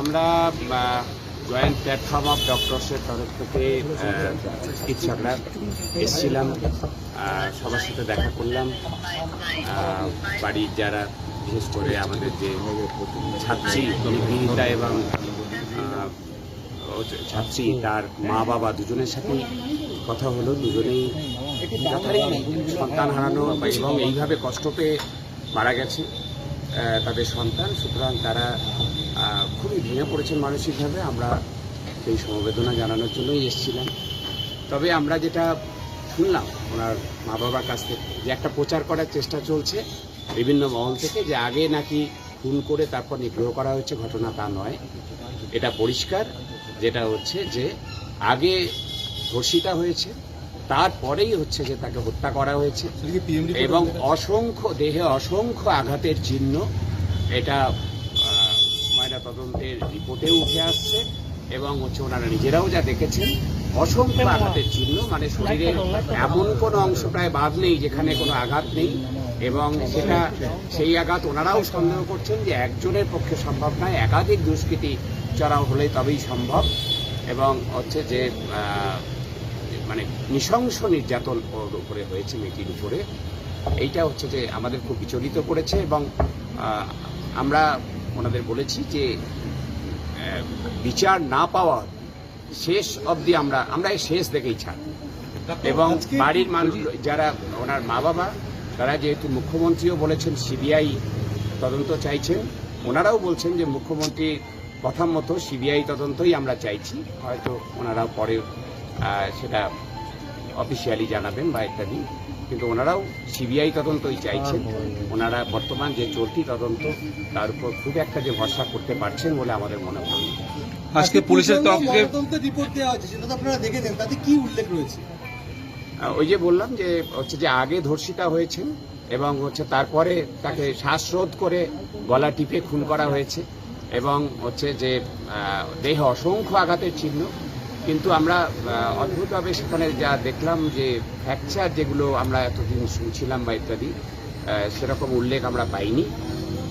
আমরা joint platform of ডক্টরসের তরফ থেকে চিকিৎসকরা এসেছিলাম সবার সাথে দেখা করলাম। বাড়ির যারা, বিশেষ করে আমাদের যে ছাত্রী গৃহীতা এবং ছাত্রী, তার মা বাবা দুজনের সাথেই কথা হলো, দুজনেই সন্তান হারানো এবং এইভাবে কষ্ট পেয়ে মারা গেছে তাদের সন্তান। সুতরাং তারা খুবই ভেঙে পড়েছেন মানসিকভাবে। আমরা সেই সমবেদনা জানানোর জন্যই এসেছিলাম। তবে আমরা যেটা শুনলাম ওনার মা বাবার কাছ থেকে, যে একটা প্রচার করার চেষ্টা চলছে বিভিন্ন মহল থেকে, যে আগে নাকি খুন করে তারপর নিগ্রহ করা হয়েছে, ঘটনা তা নয়। এটা পরিষ্কার, যেটা হচ্ছে যে আগে ধর্ষিতা হয়েছে তারপরেই হচ্ছে যে তাকে হত্যা করা হয়েছে। এবং অসংখ্য দেহে অসংখ্য আঘাতের চিহ্ন এটা আহ, ময়না তদন্তের রিপোর্টেও উঠে আসছে এবং হচ্ছে ওনারা নিজেরাও যা দেখেছেন অসংখ্য আঘাতের চিহ্ন মানে শরীরের এমন কোনো অংশ প্রায় বাদ নেই যেখানে কোনো আঘাত নেই এবং সেটা সেই আঘাত ওনারাও সন্দেহ করছেন যে একজনের পক্ষে সম্ভব নয় একাধিক দুষ্কৃতি চড়াও হলে তবেই সম্ভব এবং হচ্ছে যে আহ, মানে নৃশংস নির্যাতন ওর উপরে হয়েছে মেয়েটির উপরে। এইটা হচ্ছে যে আমাদের খুব বিচলিত করেছে এবং আমরা ওনাদের বলেছি যে বিচার না পাওয়া শেষ অবধি আমরা আমরা এই শেষ দেখেই ছাড়। এবং বাড়ির মানুষ যারা ওনার মা বাবা তারা যেহেতু মুখ্যমন্ত্রীও বলেছেন সিবিআই তদন্ত চাইছেন ওনারাও বলছেন যে মুখ্যমন্ত্রীর কথা মতো সিবিআই তদন্তই আমরা চাইছি। হয়তো ওনারা পরে সেটা অফিসিয়ালি জানাবেন বা ইত্যাদি কিন্তু ওনারাও সিবিআই তদন্তই চাইছেন। ওনারা বর্তমান যে চলতি তদন্ত তার উপর খুব একটা যে ভরসা করতে পারছেন বলে আমাদের মনে হয়। আজকে পুলিশের তরফ থেকে রিপোর্ট দেওয়া হয়েছে সেটা তো আপনারা দেখেছেন তাতে কি উল্লেখ রয়েছে? ওই যে বললাম যে হচ্ছে যে আগে ধর্ষিতা হয়েছেন এবং হচ্ছে তারপরে তাকে শ্বাসরোধ করে গলা টিপে খুন করা হয়েছে এবং হচ্ছে যে দেহে অসংখ্য আঘাতের চিহ্ন কিন্তু আমরা অদ্ভুতভাবে সেখানে যা দেখলাম যে ফ্র্যাকচার যেগুলো আমরা এতদিন শুনছিলাম বা ইত্যাদি সেরকম উল্লেখ আমরা পাইনি।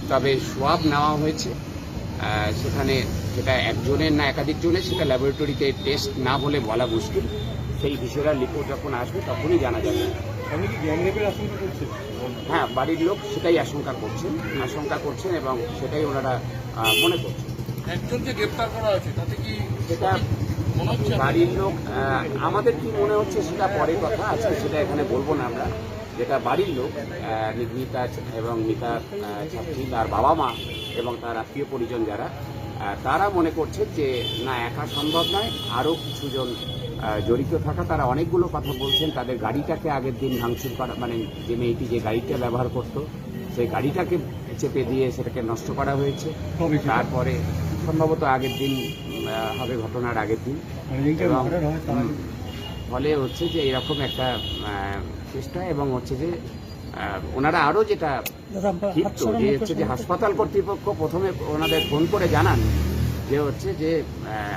তবে সোয়াব নেওয়া হয়েছে। সেখানে সেটা একজনের না একাধিক জনের সেটা ল্যাবরেটরিতে টেস্ট না বলে বলা মুশকিল। সেই বিষয়টা রিপোর্ট যখন আসবে তখনই জানা যাবে। হ্যাঁ বাড়ির লোক সেটাই আশঙ্কা করছেন আশঙ্কা করছেন এবং সেটাই ওনারা মনে করছেন। একজনকে গ্রেপ্তার করা হয়েছে তাতে কি সেটা হচ্ছে বাড়ির লোক আমাদের কি মনে হচ্ছে সেটা পরের কথা আজকে সেটা এখানে বলব না আমরা। যেটা বাড়ির লোক নির্মিতা এবং মিতার ছাত্রী তার বাবা মা এবং তার আত্মীয় পরিজন যারা তারা মনে করছে যে না একা সম্ভব নয়। আরও কিছুজন জড়িত থাকা তারা অনেকগুলো কথা বলছেন। তাদের গাড়িটাকে আগের দিন ভাঙচুর করা মানে যে মেয়েটি যে গাড়িটা ব্যবহার করত সেই গাড়িটাকে চেপে দিয়ে সেটাকে নষ্ট করা হয়েছে। তারপরে সম্ভবত আগের দিন হবে ঘটনার আগের দিন। মানে এবং ফলে হচ্ছে যে এরকম একটা চেষ্টা এবং হচ্ছে যে ওনারা আরও যেটা ক্ষিপ্ত যে হচ্ছে যে হাসপাতাল কর্তৃপক্ষ প্রথমে ওনাদের ফোন করে জানান যে হচ্ছে যে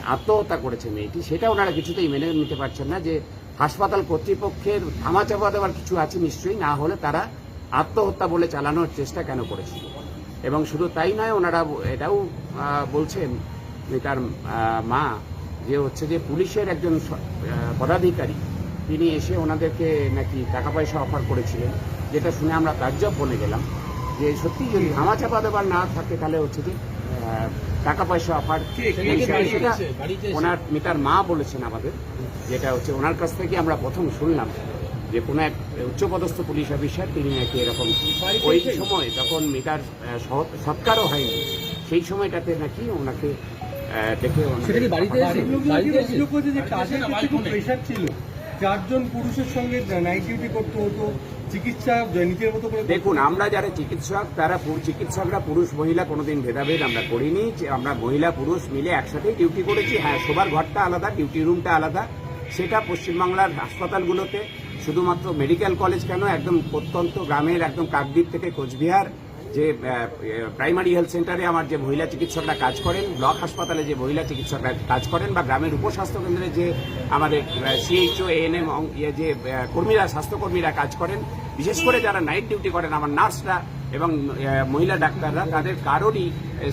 আত্মহত্যা করেছে মেয়েটি। সেটা ওনারা কিছুতেই মেনে নিতে পারছেন না যে হাসপাতাল কর্তৃপক্ষের ধামাচাপা দেওয়ার কিছু আছে নিশ্চয়ই না হলে তারা আত্মহত্যা বলে চালানোর চেষ্টা কেন করেছিল? এবং শুধু তাই নয় ওনারা এটাও আহ, বলছেন তার মা যে হচ্ছে যে পুলিশের একজন পদাধিকারী তিনি এসে ওনাদেরকে নাকি টাকা পয়সা অফার করেছিলেন যেটা শুনে আমরা তাজ্জব বনে গেলাম যে সত্যি যদি ধামাচাপা দেবার না থাকে তাহলে হচ্ছে যে টাকা পয়সা অফার ওনার মিতার মা বলেছেন আমাদের যেটা হচ্ছে ওনার কাছ থেকে আমরা প্রথম শুনলাম যে কোনো এক উচ্চপদস্থ পুলিশ অফিসার তিনি নাকি এরকম ওই সময় তখন মিতার সৎকারও হয়নি সেই সময়টাতে নাকি ওনাকে দেখে ওনাকে বাড়ির লোকজন কি অভিযোগ যে কাজের খুব প্রেশার ছিল। চারজন পুরুষের সঙ্গে নাইট ডিউটি করতে হতো চিকিৎসা নিজের মতো করে দেখুন আমরা যারা চিকিৎসক তারা চিকিৎসকরা পুরুষ মহিলা কোনোদিন ভেদাভেদ আমরা করিনি। যে আমরা মহিলা পুরুষ মিলে একসাথে ডিউটি করেছি। হ্যাঁ সবার ঘরটা আলাদা ডিউটি রুমটা আলাদা। সেটা পশ্চিমবাংলার হাসপাতালগুলোতে। শুধুমাত্র মেডিকেল কলেজ কেন? একদম প্রত্যন্ত গ্রামের একদম কাকদ্বীপ থেকে কোচবিহার। যে প্রাইমারি হেলথ সেন্টারে আমার যে মহিলা চিকিৎসকরা কাজ করেন ব্লক হাসপাতালে যে মহিলা চিকিৎসকরা কাজ করেন বা গ্রামের উপস্বাস্থ্য কেন্দ্রে যে আমাদের সিএইচও এএনএম যে কর্মীরা, স্বাস্থ্যকর্মীরা কাজ করেন, বিশেষ করে যারা নাইট ডিউটি করেন, আমার নার্সরা এবং মহিলা ডাক্তাররা, তাদের কারোরই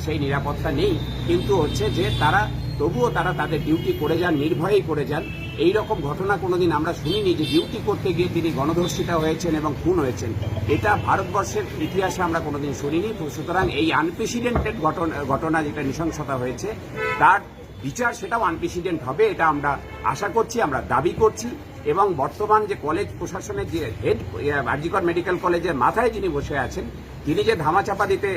সেই নিরাপত্তা নেই। কিন্তু হচ্ছে যে তারা তবুও তারা তাদের ডিউটি করে যান, নির্ভয়েই করে যান। এই রকম ঘটনা কোনোদিন আমরা শুনিনি যে ডিউটি করতে গিয়ে তিনি গণধর্ষিতা হয়েছেন এবং খুন হয়েছেন। এটা ভারতবর্ষের ইতিহাসে আমরা কোনোদিন শুনিনি। সুতরাং এই আনপ্রেসিডেন্টেড ঘটনা ঘটনা যেটা নৃশংসতা হয়েছে, তার বিচার সেটাও আনপ্রেসিডেন্ট হবে, এটা আমরা আশা করছি, আমরা দাবি করছি। এবং বর্তমান যে কলেজ প্রশাসনের যে হেড আরজিকর মেডিকেল কলেজের মাথায় যিনি বসে আছেন, তিনি যে ধামাচাপা দিতে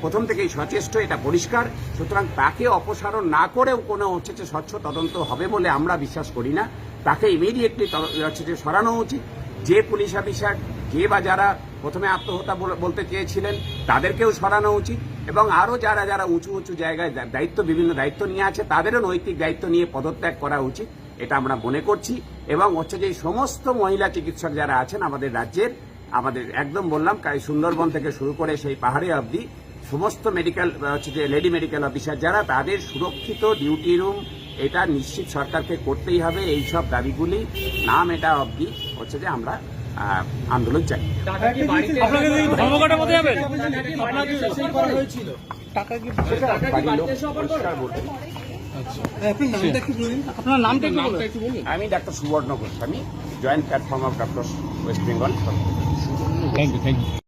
প্রথম থেকেই সচেষ্ট, এটা পরিষ্কার। সুতরাং তাকে অপসারণ না করেও কোনো হচ্ছে যে স্বচ্ছ তদন্ত হবে বলে আমরা বিশ্বাস করি না। তাকে ইমিডিয়েটলি হচ্ছে যে সরানো উচিত। যে পুলিশ অফিসার, যে বা যারা প্রথমে আত্মহত্যা বলতে চেয়েছিলেন, তাদেরকেও সরানো উচিত। এবং আরও যারা যারা উঁচু উঁচু জায়গায় দায়িত্ব, বিভিন্ন দায়িত্ব নিয়ে আছে, তাদেরও নৈতিক দায়িত্ব নিয়ে পদত্যাগ করা উচিত। এটা আমরা মনে করছি। এবং হচ্ছে যে এই সমস্ত মহিলা চিকিৎসক যারা আছেন আমাদের রাজ্যের আমাদের একদম বললাম কাই সুন্দরবন থেকে শুরু করে সেই পাহাড়ে অবধি সমস্ত মেডিকেল হচ্ছে যে লেডি মেডিকেল অফিসার যারা তাদের সুরক্ষিত ডিউটি রুম এটা নিশ্চিত সরকারকে করতেই হবে এই সব দাবিগুলি। নাম এটা অবধি হচ্ছে যে আমরা আন্দোলন চাই। নামটা কি আমি doctor Subarna Goswami joint platform of doctor West Bengal. Thank you thank you